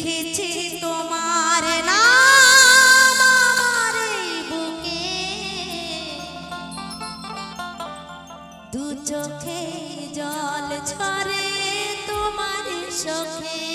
লিখেছি তোমার নাম বুকে। দু চোখে জল ছড়ে তোমার সখে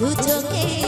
দু চোখে